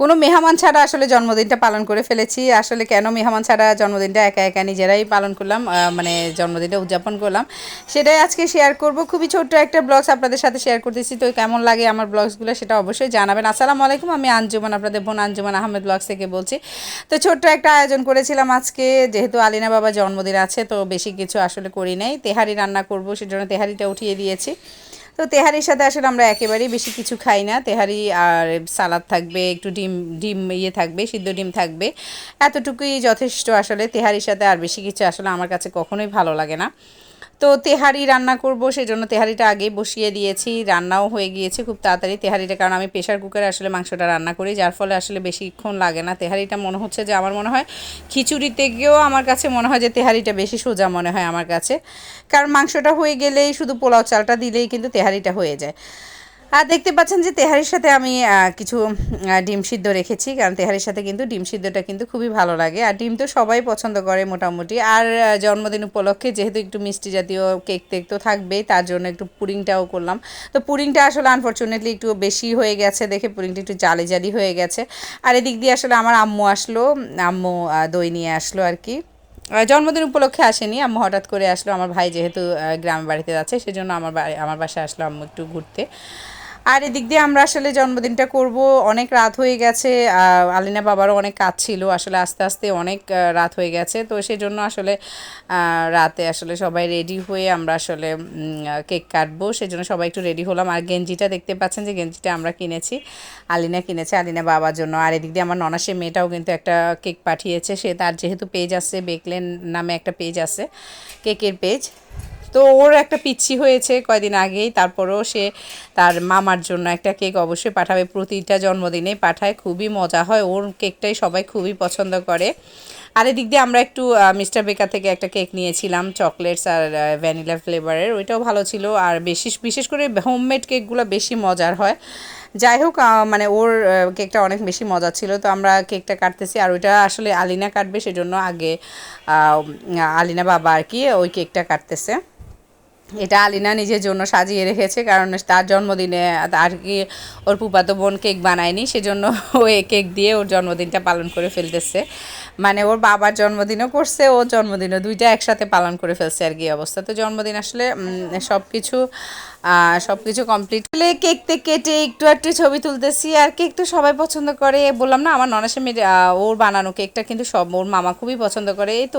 কোনো মেহমান ছাড়া আসলে জন্মদিনটা পালন করে ফেলেছি। আসলে কেন মেহমান ছাড়া জন্মদিনটা একা একা নিজেরাই পালন করলাম মানে জন্মদিনটা উদযাপন করলাম। সেটাই আজকে শেয়ার করব। খুবই ছোট্ট একটা ব্লগস আপনাদের সাথে শেয়ার করতেছি। তো কেমন লাগে আমার ব্লগসগুলো সেটা অবশ্যই জানাবেন। আসসালামু আলাইকুম, আমি আঞ্জুমান, আপনাদের বোন আঞ্জুমান আহমেদ ব্লগস থেকে বলছি। তো ছোট্ট একটা আয়োজন করেছিলাম আজকে। যেহেতু আলিনা বাবা জন্মদিন আছে, তো বেশি কিছু আসলে করি নাই। তেহারি রান্না করব, সেজন্য তেহারিটা উঠিয়ে দিয়েছি। তো তেহারির সাথে আসলে আমরা একেবারেই বেশি কিছু খাই না। তেহারি আর সালাদ থাকবে, একটু ডিম ডিম ইয়ে থাকবে, সিদ্ধ ডিম থাকবে। এতটুকুই যথেষ্ট আসলে তেহারির সাথে, আর বেশি কিছু আসলে আমার কাছে কখনোই ভালো লাগে না। তো তেহারি রান্না করব, সেজন্য তেহারিটা আগে বসিয়ে দিয়েছি। রান্নাও হয়ে গিয়েছে খুব তাড়াতাড়ি তেহারিটা, কারণ আমি প্রেশার কুকারে আসলে মাংসটা রান্না করি, যার ফলে আসলে বেশিক্ষণ লাগে না। তেহারিটা মনে হচ্ছে যে আমার মনে হয় খিচুড়িতে গিয়েও আমার কাছে মনে হয় যে তেহারিটা বেশি সোজা মনে হয় আমার কাছে। কারণ মাংসটা হয়ে গেলেই শুধু পোলাও চালটা দিলেই কিন্তু তেহারিটা হয়ে যায়। আর দেখতে পাচ্ছেন যে তেহারির সাথে আমি কিছু ডিম সিদ্ধ রেখেছি, কারণ তেহারির সাথে কিন্তু ডিম সিদ্ধটা কিন্তু খুবই ভালো লাগে। আর ডিম তো সবাই পছন্দ করে মোটামুটি। আর জন্মদিন উপলক্ষে যেহেতু একটু মিষ্টি জাতীয় কেক টেক তো থাকবেই, তার জন্য একটু পুডিংটাও করলাম। তো পুডিংটা আসলে আনফর্চুনেটলি একটু বেশি হয়ে গেছে দেখে পুডিংটা একটু জালি জালি হয়ে গেছে। আর এদিক দিয়ে আসলে আমার আম্মু আসলো, আম্মু দই নিয়ে আসলো আর কি। জন্মদিন উপলক্ষে আসেনি, আম্মু হঠাৎ করে আসলো। আমার ভাই যেহেতু গ্রামের বাড়িতে যাচ্ছে সেজন্য আমার বাড়ি, আমার বাসায় আসলো আম্মু একটু ঘুরতে। আর এদিক দিয়ে আমরা আসলে জন্মদিনটা করব। অনেক রাত হয়ে গেছে আলিনা বাবারও অনেক কাজ ছিল, আসলে আস্তে আস্তে অনেক রাত হয়ে গেছে। তো সেই জন্য আসলে রাতে আসলে সবাই রেডি হয়ে আমরা আসলে কেক কাটবো। সেজন্য সবাই একটু রেডি হলাম। আর গেঞ্জিটা দেখতে পাচ্ছেন যে গেঞ্জিটা আমরা কিনেছি, আলিনা কিনেছে আলিনা বাবার জন্য। আর এদিক দিয়ে আমার ননাসে মেয়েটাও কিন্তু একটা কেক পাঠিয়েছে। সে তার যেহেতু পেজ আছে বেকলেন নামে একটা পেজ আছে, কেকের পেজ। তো ওর একটা পিচ্ছি হয়েছে কয়দিন আগেই। তারপরেও সে তার মামার জন্য একটা কেক অবশ্যই পাঠাবে। প্রতিটা জন্মদিনেই পাঠায়, খুবই মজা হয়। ওর কেকটাই সবাই খুবই পছন্দ করে। আর এদিক দিয়ে আমরা একটু মিস্টার বেকার থেকে একটা কেক নিয়েছিলাম, চকলেটস আর ভ্যানিলা ফ্লেভারের। ওইটাও ভালো ছিল। আর বেশি বিশেষ করে হোমমেড কেকগুলো বেশি মজার হয়। যাই হোক মানে ওর কেকটা অনেক বেশি মজা ছিল। তো আমরা কেকটা কাটতেছি। আর ওইটা আসলে আলিনা কাটবে, সেজন্য আগে আলিনা বাবা আর কি ওই কেকটা কাটতেছে। এটা আলিনা নিজের জন্য সাজিয়ে রেখেছে, কারণ তার জন্মদিনে আর কি ওর পুপাতো বোন কেক বানায়নি, সেজন্য ও কেক দিয়ে ওর জন্মদিনটা পালন করে ফেলতেছে। মানে ওর বাবার জন্মদিনও করছে, ওর জন্মদিনও দুইটা একসাথে পালন করে ফেলছে আর কি অবস্থা। তো জন্মদিন আসলে সব কিছু সব কিছু কমপ্লিট হলে কেক কেটে একটু একটু ছবি তুলতেছি, আর কেক তো সবাই পছন্দ করে। বললাম না, আমার ননাসে মেয়ে ওর বানানো কেকটা কিন্তু সব, ওর মামা খুবই পছন্দ করে। এই তো